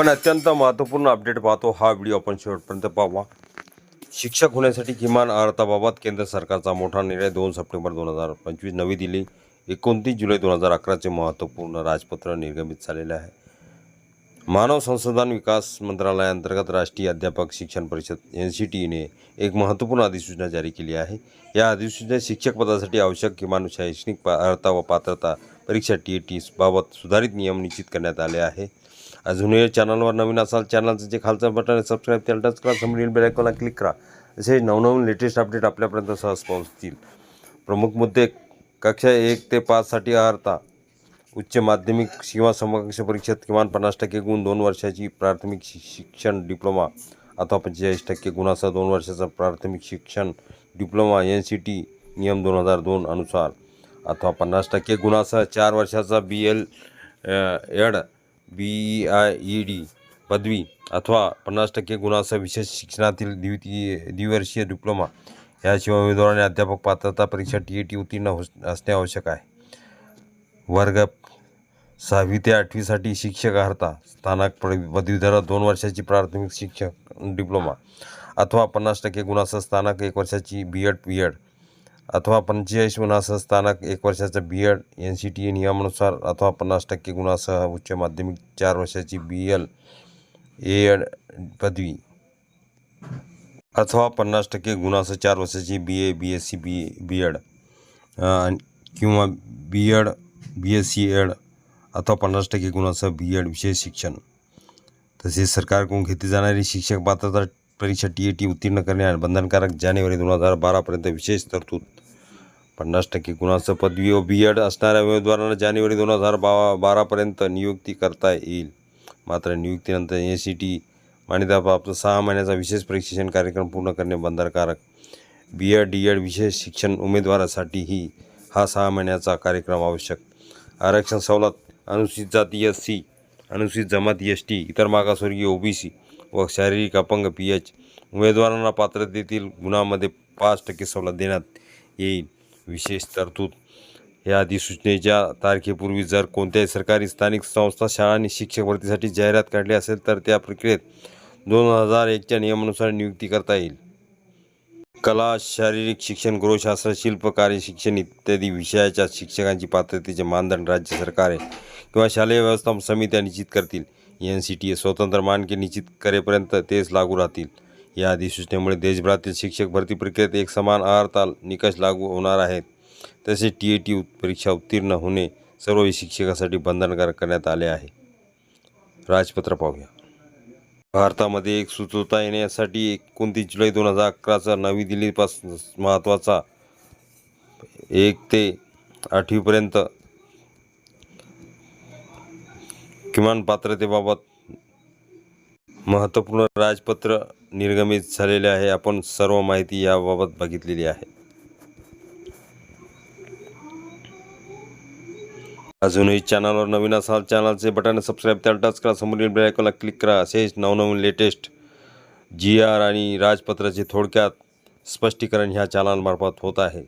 पण अत्यंत महत्त्वपूर्ण अपडेट पाहतो हा व्हिडिओ आपण शेवटपर्यंत पाहावा शिक्षक होण्यासाठी किमान अर्हताबाबत केंद्र सरकारचा मोठा निर्णय दोन सप्टेंबर दोन हजार पंचवीस नवी दिल्ली एकोणतीस जुलै दोन हजार अकराचे महत्त्वपूर्ण राजपत्र निर्गमित झालेले आहे. मानव संसाधन विकास मंत्रालयाअंतर्गत राष्ट्रीय अध्यापक शिक्षण परिषद एन सी टीने एक महत्त्वपूर्ण अधिसूचना जारी केली आहे. या अधिसूचनेत शिक्षक पदासाठी आवश्यक किमान शैक्षणिक पा अर्हता व पात्रता परीक्षा टी ए टीसबाबत सुधारित नियम निश्चित करण्यात आले आहे. अजूनही चॅनलवर नवीन असाल चॅनलचं जे खालचं बटन आहे सबस्क्राईब त्याला टच करा समोरील बेलायकॉनला क्लिक करा. असे नवनवीन लेटेस्ट अपडेट आपल्यापर्यंत सहज पोहोचतील. प्रमुख मुद्दे कक्षा एक ते पाचसाठी अर्हता. उच्च माध्यमिक किंवा समकक्ष परीक्षेत किमान पन्नास टक्के गुण दोन वर्षाची प्राथमिक शिक्षण डिप्लोमा अथवा पंचेचाळीस टक्के गुणासह दोन वर्षाचा प्राथमिक शिक्षण डिप्लोमा एन सी टी नियम दोन हजार दोन अनुसार. अथवा पन्नास टक्के गुणासह चार वर्षाचा B L Ed B E I E D पदवी अथवा पन्नास टक्के गुणासह विशेष शिक्षणातील द्वितीय द्विवर्षीय डिप्लोमा. याशिवाय उमेदवाराने अध्यापक पात्रता परीक्षा टी ए टी उत्तीर्ण हो असणे आवश्यक आहे. वर्ग सहावी ते आठवीसाठी शिक्षक अर्हता. स्थानक पद- पदवीधर दोन वर्षाची प्राथमिक शिक्षक डिप्लोमा. अथवा पन्नास टक्के गुणासह स्थानक एक वर्षाची बी एड बी एड अथवा पंचेचाळीस गुणासह स्थानक एक वर्षाचा B Ed N C T E नियमानुसार अथवा पन्नास टक्के गुणासह उच्च माध्यमिक चार वर्षाची बी एल ए एड पदवी. अथवा पन्नास टक्के गुणासह चार वर्षाची B A B S C B B Ed किंवा B Ed B S C Ed अथवा पन्नास टक्के गुणासह बी एड विशेष शिक्षण. तसेच सरकारकडून घेतली जाणारी शिक्षक पात्रता परीक्षा टी ए टी उत्तीर्ण करणे बंधनकारक जानेवारी दोन हजार बारापर्यंत विशेष तरतूद. पन्नास टक्के गुणासह पदवी व बी एड असणाऱ्या उमेदवारांना जानेवारी दोन हजार बा बारापर्यंत नियुक्ती करता येईल. मात्र नियुक्तीनंतर ए सी टी मान्यताप्राप्त सहा महिन्याचा विशेष प्रशिक्षण कार्यक्रम पूर्ण करणे बंधनकारक. बी एड डी एड विशेष शिक्षण उमेदवारासाठीही हा सहा महिन्याचा कार्यक्रम आवश्यक. आरक्षण सवलत अनुसूचित जाती एस सी अनुसूचित जमाती एस टी इतर मागासवर्गीय ओबीसी व शारीरिक अपंग पी एच उमेदवारांना पात्रतेतील गुणामध्ये पाच टक्के सवलत देण्यात येईल. विशेष तरतूद. या अधिसूचनेच्या तारखेपूर्वी जर कोणत्याही सरकारी स्थानिक संस्था शाळांनी शिक्षक भरतीसाठी जाहिरात काढली असेल तर त्या प्रक्रियेत दोन हजार एकच्या नियमानुसार नियुक्ती करता येईल. कला शारीरिक शिक्षण गृहशास्त्र शिल्प कार्य शिक्षण इत्यादी विषयाच्या शिक्षकांची पात्रतेचे मानदंड राज्य सरकारे किंवा शालेय व्यवस्थापन समित्या निश्चित करतील. एन सी टी ए स्वतंत्र मानके निश्चित करेपर्यंत तेच लागू राहतील. या अधिसूचनेमुळे देशभरातील शिक्षक भरती प्रक्रियेत एक समान आहारताल निकष लागू होणार आहेत. तसेच टी ए टी परीक्षा उत्तीर्ण होणे सर्व शिक्षकासाठी बंधनकारक करण्यात आले आहे. राजपत्र पाहूया. भारतामध्ये एक सुचवता येण्यासाठी एकोणतीस जुलै दोन हजार अकराचा नवी दिल्लीपासून महत्त्वाचा एक ते आठवीपर्यंत किमान पात्रतेबाबत महत्त्वपूर्ण राजपत्र निर्गमित झालेले आहे. आपण सर्व माहिती याबाबत बघितलेली आहे. अजूनही चॅनलवर नवीन असाल चॅनलचे बटन सबस्क्राईब त्याला टच करा समोरील बेल क्लिक करा. असेच नवनवीन लेटेस्ट जी आर आणि राजपत्राचे थोडक्यात स्पष्टीकरण ह्या चॅनलमार्फत होत आहे.